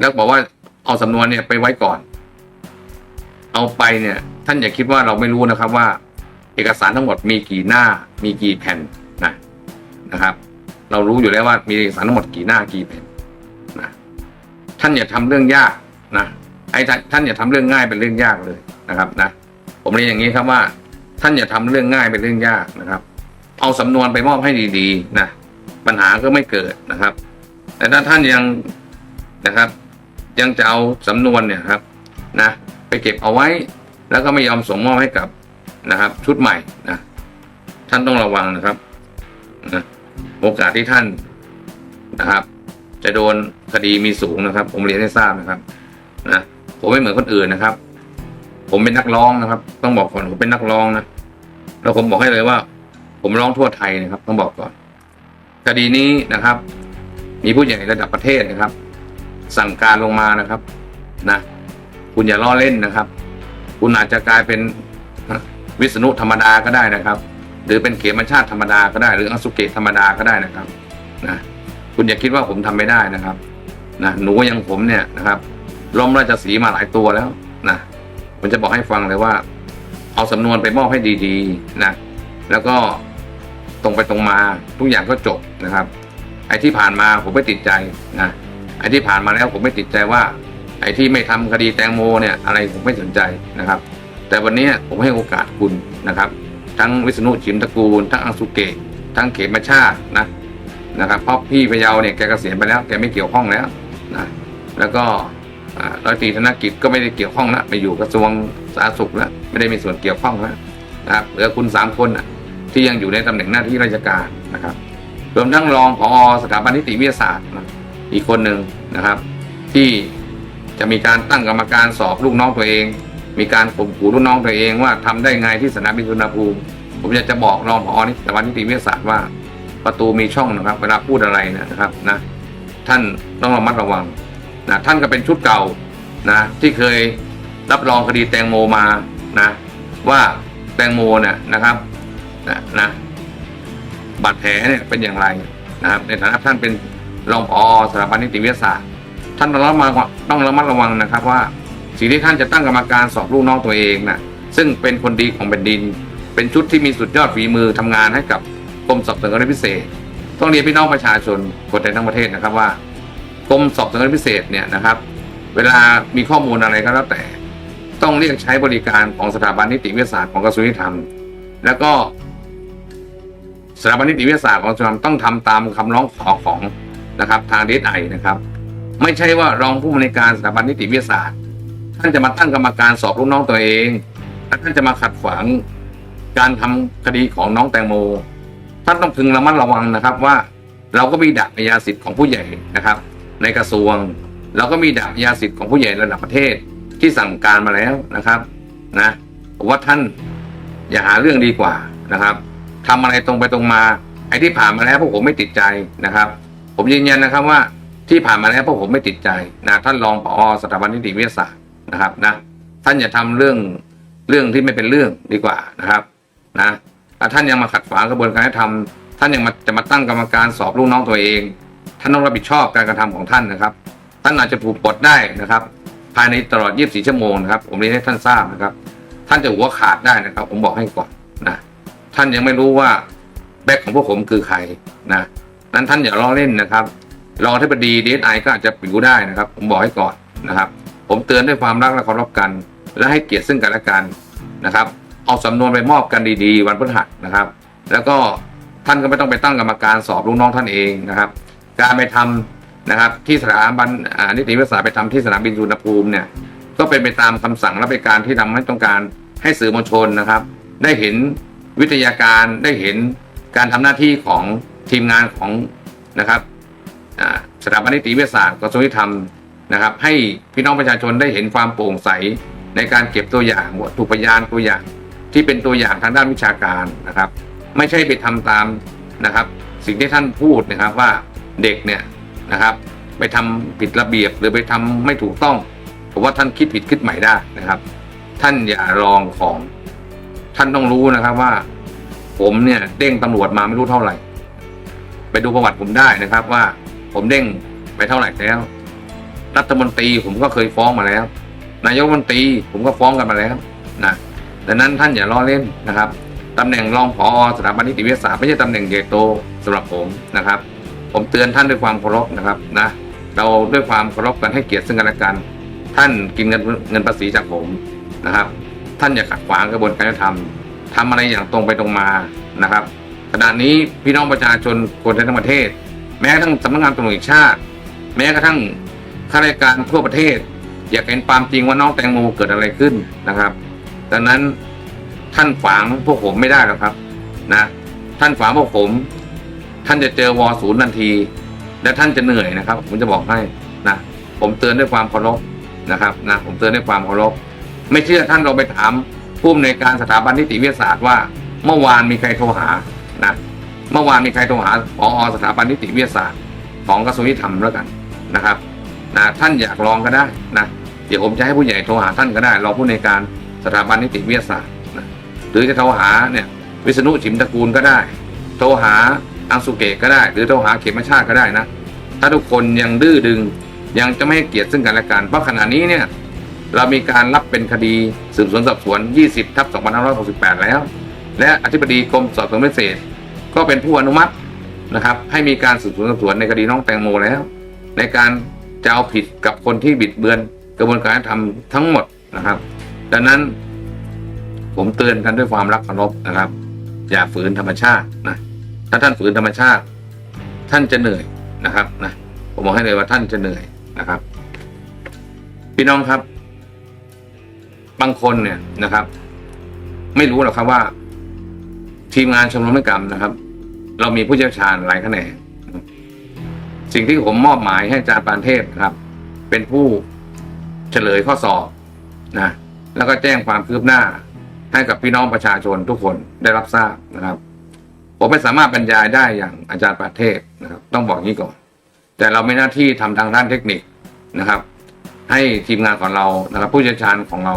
แล้วบอกว่าเอาสำนวนเนี่ยไปไว้ก่อน เอาไปเนี่ย ท่านอย่าคิดว่าเราไม่รู้นะครับว่า เอกสารทั้งหมดมีกี่หน้า มีกี่แผ่นนะนะครับ เรารู้อยู่แล้วว่ามีเอกสารทั้งหมดกี่หน้ากี่แผ่นนะท่านอย่าทำเรื่องยากนะไอ้ท่านท่านอย่าทำเรื่องง่ายเป็นเรื่องยากเลยนะครับนะผมเรียนอย่างนี้ครับว่า ท่านอย่าทำเรื่องง่ายเป็นเรื่องยากนะครับ เอาสำนวนไปมอบให้ดีๆนะปัญหาก็ไม่เกิดนะครับ แต่ถ้าท่านยังนะครับ ยังจะเอาสำนวนเนี่ยครับนะไปเก็บเอาไว้ แล้วก็ไม่ยอมส่งมอบให้กับนะครับ ชุดใหม่นะท่านต้องระวังนะครับนะโอกาสที่ท่านนะครับ จะโดนคดีมีสูงนะครับ ผมเรียนให้ทราบนะครับนะผมไม่เหมือนคนอื่นนะครับ ผมเป็นนักร้องนะครับ ต้องบอกก่อนผมเป็นนักร้องนะแล้วผมบอกให้เลยว่า ผมร้องทั่วไทยนะครับ ต้องบอกก่อน คดีนี้นะครับ มีผู้ใหญ่ระดับประเทศนะครับ สั่งการลงมานะครับนะคุณอย่าล้อเล่นนะครับ คุณอาจจะกลายเป็นวิษณุธรรมดาก็ได้นะครับ หรือเป็นเขมชาติธรรมดาก็ได้ หรืออสุเกตธรรมดาก็ได้นะครับนะคุณอย่าคิดว่าผมทำไม่ได้นะครับนะหนูอย่างผมเนี่ยนะครับล้มราชสีมาหลายตัวแล้วนะผมจะบอกให้ฟังเลยว่า เอาสำนวนไปมอบให้ดีๆนะแล้วก็ตรงไปตรงมาทุกอย่างก็จบนะครับ ไอ้ที่ผ่านมาผมไม่ติดใจนะ ไอ้ที่ผ่านมาแล้วผมไม่ติดใจว่า ไอ้ที่ไม่ทำคดีแตงโมเนี่ยอะไรผมไม่สนใจนะครับ แต่วันนี้ผมให้โอกาสคุณนะครับ ทั้งวิษณุชิมตระกูล ทั้งอังสุเกะทั้งเขมชาตินะนะครับเพราะพี่พะเยาวเนี่ยแกเกษียณไปแล้วแกไม่เกี่ยวข้องแล้วนะแล้วก็ร้อยตรีธนกิจก็ไม่ได้เกี่ยวข้องแล้วไปอยู่กระทรวงสาธารณสุขแล้วไม่ได้มีส่วนเกี่ยวข้องแล้วนะครับเหลือคุณสามคนนะที่ยังอยู่ในตำแหน่งหน้าที่ราชการนะครับ รวมทั้งรองผอสถาบันนิติวิทยาศาสตร์นะ อีกคนหนึ่งนะครับ ที่จะมีการตั้งกรรมการสอบลูกน้องตัวเอง มีการข่มขู่ลูกน้องตัวเองว่าทำได้ไงที่สนามบินสุวรรณภูมิ ผมอยากจะบอกรองผอนิสถาบันนิติวิทยาศาสตร์ว่า ประตูมีช่องนะครับ เวลาพูดอะไรนะครับนะท่านต้องระมัดระวังนะท่านก็เป็นชุดเก่านะที่เคยรับรองคดีแตงโมมานะว่าแตงโมเนี่ยนะครับนะนะบาดแผลเนี่ยเป็นอย่างไรนะครับในฐานะท่านเป็น รองผอสถาบันนิติวิทยาศาสตร์ ท่านต้องระมัดระวังต้องระมัดระวังนะครับว่า สิ่งที่ท่านจะตั้งกรรมการสอบลูกน้องตัวเองนะซึ่งเป็นคนดีของแผ่นดิน เป็นชุดที่มีสุดยอดฝีมือทำงานให้กับกรมสอบสวนคดีพิเศษ ต้องเรียนพี่น้องประชาชนคนไทยทั้งประเทศนะครับว่ากรมสอบสวนคดีพิเศษเนี่ยนะครับ เวลามีข้อมูลอะไรก็แล้วแต่ ต้องเรียกใช้บริการของสถาบันนิติวิทยาศาสตร์ของกระทรวงยุติธรรม แล้วก็สถาบันนิติวิทยาศาสตร์ของกระทรวงต้องทำตามคำร้องขอของ นะครับทางเดีไอนะครับ ไม่ใช่ว่ารองผู้บริการสถาบันนิติวิทยาศาสตร์ ท่านจะมาตั้งกรรมการสอบลูกน้องตัวเองและท่านจะมาขัดขวางการทำคดีของน้องแตงโม ท่านต้องพึงระมัดระวังนะครับว่า เราก็มีดาบยาสิทธิ์ของผู้ใหญ่นะครับ ในกระทรวง เราก็มีดาบยาสิทธิ์ของผู้ใหญ่ระดับประเทศที่สั่งการมาแล้วนะครับนะผมว่าท่านอย่าหาเรื่องดีกว่านะครับทำอะไรตรงไปตรงมาไอ้ที่ผ่านมาแล้วพวกผมไม่ติดใจนะครับ ผมยืนยันนะครับว่าที่ผ่านมาแล้วพวกผมไม่ติดใจนะท่านรองผอสถาบันนิติวิทยาศาสตร์นะครับนะท่านอย่าทำเรื่องเรื่องที่ไม่เป็นเรื่องดีกว่านะครับนะท่านยังมาขัดขวางกระบวนการยุติธรรมท่านยังมาจะมาตั้งกรรมการสอบลูกน้องตัวเอง ท่านต้องรับผิดชอบการกระทำของท่านนะครับ ท่านอาจจะถูกปลดได้นะครับ ภายในตลอด 24 ชั่วโมงนะครับ ผมเรียนให้ท่านทราบนะครับ ท่านจะหัวขาดได้นะครับ ผมบอกให้ก่อนนะท่านยังไม่รู้ว่าแบ็คของพวกผมคือใครนะ นั้นท่านอย่าล้อเล่นนะครับ รองที่บดีดีไอก็อาจจะปิวได้นะครับ ผมบอกให้ก่อนนะครับ ผมเตือนด้วยความรักและเคารพกัน และให้เกียรติซึ่งกันและกันนะครับ เอาสำนวนไปมอบกันดีๆ วันพฤหัสนะครับ แล้วก็ท่านก็ไม่ต้องไปตั้งกรรมการสอบลูกน้องท่านเองนะครับ การไปทำนะครับที่สถาบันนิติวิทยาศาสตร์ไปทำที่สนามบินสุวรรณภูมิเนี่ยก็เป็นไปตามคำสั่งและเป็นการที่ทำให้ต้องการให้สื่อมวลชนนะครับ ได้เห็นวิทยาการได้เห็นการทำหน้าที่ของ ทีมงานของนะครับสถาบันนิติวิทยาศาสตร์กระทรวงยุติธรรมนะครับ ให้พี่น้องประชาชนได้เห็นความโปร่งใสในการเก็บตัวอย่างวัตถุพยานตัวอย่าง ที่เป็นตัวอย่างทางด้านวิชาการนะครับ ไม่ใช่ไปทำตามนะครับ สิ่งที่ท่านพูดนะครับว่าเด็กเนี่ยนะครับ ไปทำผิดระเบียบหรือไปทำไม่ถูกต้องผมว่าท่านคิดผิดคิดใหม่ได้นะครับ ท่านอย่าลองของท่านต้องรู้นะครับว่า ผมเนี่ยเด้งตำรวจมาไม่รู้เท่าไหร่ ไปดูประวัติผมได้นะครับ ว่าผมเด้งไปเท่าไหร่แล้ว รัฐมนตรีผมก็เคยฟ้องมาแล้ว นายกมนตรีผมก็ฟ้องกันมาแล้วนะดังนั้นท่านอย่าล้อเล่นนะครับตำแหน่งรองผอสถาบันนิติวิทยาศาสตร์ไม่ใช่ตำแหน่งใหญ่โตสำหรับผมนะครับ ผมเตือนท่านด้วยความเคารพนะครับนะเราด้วยความเคารพกันให้เกียรติซึ่งกันและกัน ท่านกินเงินเงินภาษีจากผมนะครับ ท่านอย่าขัดขวางกระบวนการยุติธรรมทำอะไรอย่างตรงไปตรงมานะครับ ขณะนี้พี่น้องประชาชนคนไทยทั้งประเทศ แม้กระทั่งสำนักงานตำรวจแห่งชาติ แม้กระทั่งข้าราชการทั่วประเทศ อยากเห็นความจริงว่าน้องแตงโมเกิดอะไรขึ้นนะครับ ดังนั้นท่านขวางพวกผมไม่ได้หรอกครับนะท่านขวางพวกผม ท่านจะเจอวอศูนย์ทันที และท่านจะเหนื่อยนะครับ ผมจะบอกให้นะผมเตือนด้วยความเคารพนะครับนะผมเตือนด้วยความเคารพไม่เชื่อท่านเราไปถามผู้อำนวยการสถาบันนิติวิทยาศาสตร์ว่า เมื่อวานมีใครโทรหา นะเมื่อวานมีใครโทรหาผออสถาบันนิติวิทยาศาสตร์ ของกระทรวงยุติธรรมแล้วกันนะครับนะท่านอยากลองก็ได้นะเดี๋ยวผมจะให้ผู้ใหญ่โทรหาท่านก็ได้รองผู้ในการสถาบันนิติวิทยาศาสตร์นะหรือจะโทรหาเนี่ยวิษณุฉิมตระกูลก็ได้ โทรหาอังสุเกะก็ได้ หรือโทรหาเขมชาติก็ได้นะ ถ้าทุกคนยังดื้อดึงยังจะไม่ให้เกียรติซึ่งกันและกันเพราะขณะนี้เนี่ยเรามีการรับเป็นคดีสืบสวนสอบสวน 20 ทับ 2568 แล้ว และอธิบดีกรมสอบสวนพิเศษ ก็เป็นผู้อนุมัตินะครับ ให้มีการสืบสวนสอบสวนในคดีน้องแตงโมแล้ว ในการจะเอาผิดกับคนที่บิดเบือนกระบวนการยุติธรรมทั้งหมดนะครับ ดังนั้นผมเตือนกันด้วยความรักเคารพนะครับ อย่าฝืนธรรมชาตินะถ้าท่านฝืนธรรมชาติ ท่านจะเหนื่อยนะครับนะผมบอกให้เลยว่าท่านจะเหนื่อยนะครับ พี่น้องครับ บางคนเนี่ยนะครับ ไม่รู้หรอกครับว่า ทีมงานชมรมนิกรรมนะครับ เรามีผู้เชี่ยวชาญหลายแขนงสิ่งที่ผมมอบหมายให้อาจารย์ปานเทพครับ เป็นผู้เฉลยข้อสอบนะแล้วก็แจ้งความคืบหน้าให้กับพี่น้องประชาชนทุกคนได้รับทราบนะครับ ผมไม่สามารถบรรยายได้อย่างอาจารย์ปานเทพนะครับ ต้องบอกงนี้ก่อน แต่เราไม่หน้าที่ทำทางด้านเทคนิคนะครับ ให้ทีมงานของเรานะครับ ผู้เชี่ยวชาญของเรา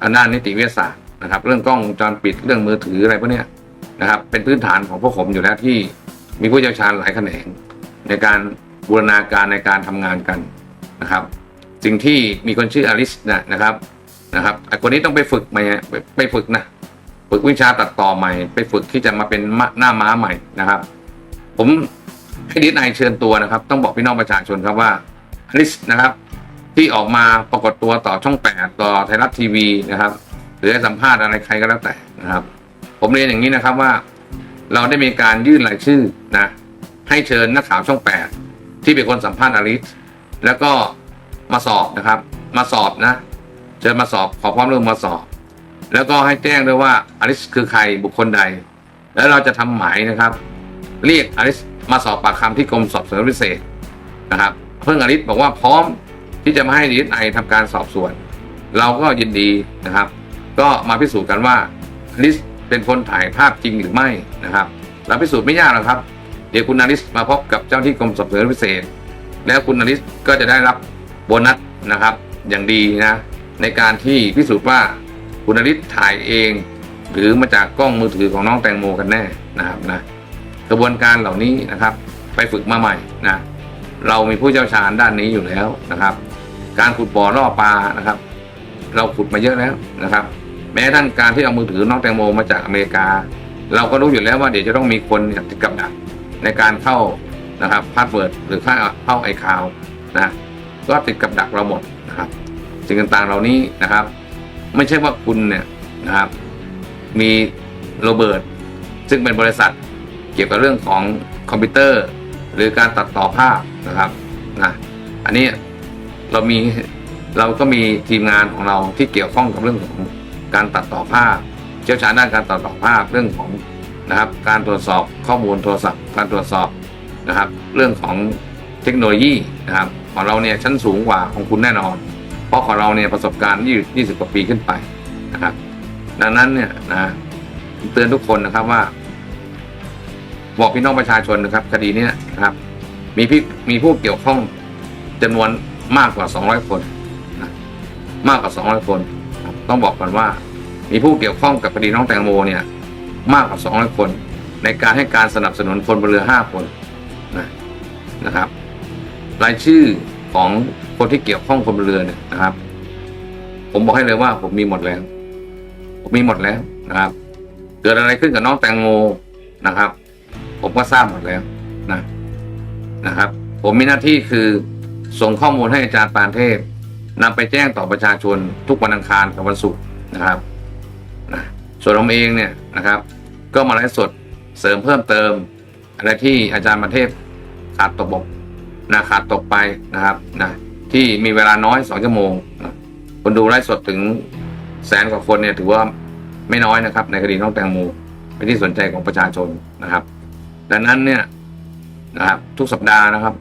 ทางด้านนิติวิทยาศาสตร์นะครับ เรื่องกล้องวงจรปิดเรื่องมือถืออะไรพวกนี้ นะครับเป็นพื้นฐานของพวกผมอยู่แล้วที่มีผู้เชี่ยวชาญหลายแขนง ในการบูรณาการในการทำงานกันนะครับ สิ่งที่มีคนชื่ออลิสนะนะครับนะครับไอคนนี้ต้องไปฝึกใหม่ไปฝึกนะฝึกวิชาตัดต่อใหม่ ไปฝึกที่จะมาเป็นหน้าม้าใหม่นะครับ ผมให้ดิสไอเชิญตัวนะครับ ต้องบอกพี่น้องประชาชนครับว่าอลิสนะครับ ที่ออกมาปรากฏตัวต่อช่องแปดต่อไทยรัฐทีวีนะครับ หรือสัมภาษณ์อะไรใครก็แล้วแต่นะครับ ผมเรียนอย่างนี้นะครับว่า เราได้มีการยื่นรายชื่อนะ ให้เชิญนักข่าวช่องแปดที่เป็นคนสัมภาษณ์อลิสแล้วก็มาสอบนะครับ มาสอบนะ เชิญมาสอบขอความร่วมมือมาสอบ แล้วก็ให้แจ้งด้วยว่าอลิสคือใครบุคคลใด แล้วเราจะทำหมายนะครับ เรียกอลิสมาสอบปากคำที่กรมสอบสวนพิเศษนะครับ เพิ่งอลิสบอกว่าพร้อมที่จะมาให้ดีไอทำการสอบสวน เราก็ยินดีนะครับ ก็มาพิสูจน์กันว่าอลิส เป็นคนถ่ายภาพจริงหรือไม่นะครับเราพิสูจน์ไม่ยากหรอกครับ เดี๋ยวคุณอลิสมาพบกับเจ้าที่กรมสอบสวนพิเศษ แล้วคุณอลิสก็จะได้รับโบนัสนะครับ อย่างดีนะในการที่พิสูจน์ว่าคุณอลิสถ่ายเอง หรือมาจากกล้องมือถือของน้องแตงโมกันแน่นะครับนะกระบวนการเหล่านี้นะครับ ไปฝึกมาใหม่นะเรามีผู้เชี่ยวชาญด้านนี้อยู่แล้วนะครับ การขุดบ่อล่อปลานะครับ เราขุดมาเยอะแล้วนะครับ แม้ทั่งการที่เอามือถือน้องแตงโมมาจากอเมริกา เราก็รู้อยู่แล้วว่าเดี๋ยวจะต้องมีคนติดกับดักในการเข้านะครับพาสเวิร์ดหรือเข้าเข้าไอคาวนะก็ติดกับดักเราหมดนะครับสิ่งต่างๆเหล่านี้นะครับ ไม่ใช่ว่าคุณเนี่ยนะครับ มีโรเบิร์ตซึ่งเป็นบริษัทเกี่ยวกับเรื่องของคอมพิวเตอร์ หรือการตัดต่อภาพนะครับนะอันนี้เรามีเราก็มีทีมงานของเราที่เกี่ยวข้องกับเรื่องของ การตัดต่อภาพ เชี่ยวชาญด้านการตัดต่อภาพเรื่องของนะครับการตรวจสอบข้อมูลโทรศัพท์การตรวจสอบนะครับ เรื่องของเทคโนโลยีนะครับของเราเนี่ยชั้นสูงกว่าของคุณแน่นอน เพราะของเราเนี่ยประสบการณ์20 20กว่าปีขึ้นไปนะครับ ดังนั้นเนี่ยนะเตือนทุกคนนะครับว่า บอกพี่น้องประชาชนนะครับ คดีนี้นะครับ มีพี่มีผู้เกี่ยวข้องจำนวนมากกว่า 200 คนนะมากกว่า 200 คนนะครับ ต้องบอกก่อนว่า มีผู้เกี่ยวข้องกับคดีน้องแตงโมเนี่ยมากกว่า200คน ในการให้การสนับสนุนคนบนเรือ 5 คนนะนะครับ รายชื่อของคนที่เกี่ยวข้องคนบนเรือเนี่ยนะครับ ผมบอกให้เลยว่าผมมีหมดแล้ว ผมมีหมดแล้วนะครับ เกิดอะไรขึ้นกับน้องแตงโมนะครับ ผมก็ทราบหมดแล้วนะนะครับ ผมมีหน้าที่คือส่งข้อมูลให้อาจารย์ปานเทพ นำไปแจ้งต่อประชาชนทุกวันอังคารกับวันศุกร์นะครับนะส่วนผมเองเนี่ยนะครับ ก็มาไลฟ์สดเสริมเพิ่มเติม อะไรที่อาจารย์ปานเทพขาดตกบกนะขาดตกไปนะครับนะที่มีเวลาน้อยสองชั่วโมงนะคนดูไลฟ์สดถึงแสนกว่าคนเนี่ยถือว่าไม่น้อยนะครับ ในคดีน้องแตงโมเป็นที่สนใจของประชาชนนะครับ ดังนั้นเนี่ยนะครับทุกสัปดาห์นะครับ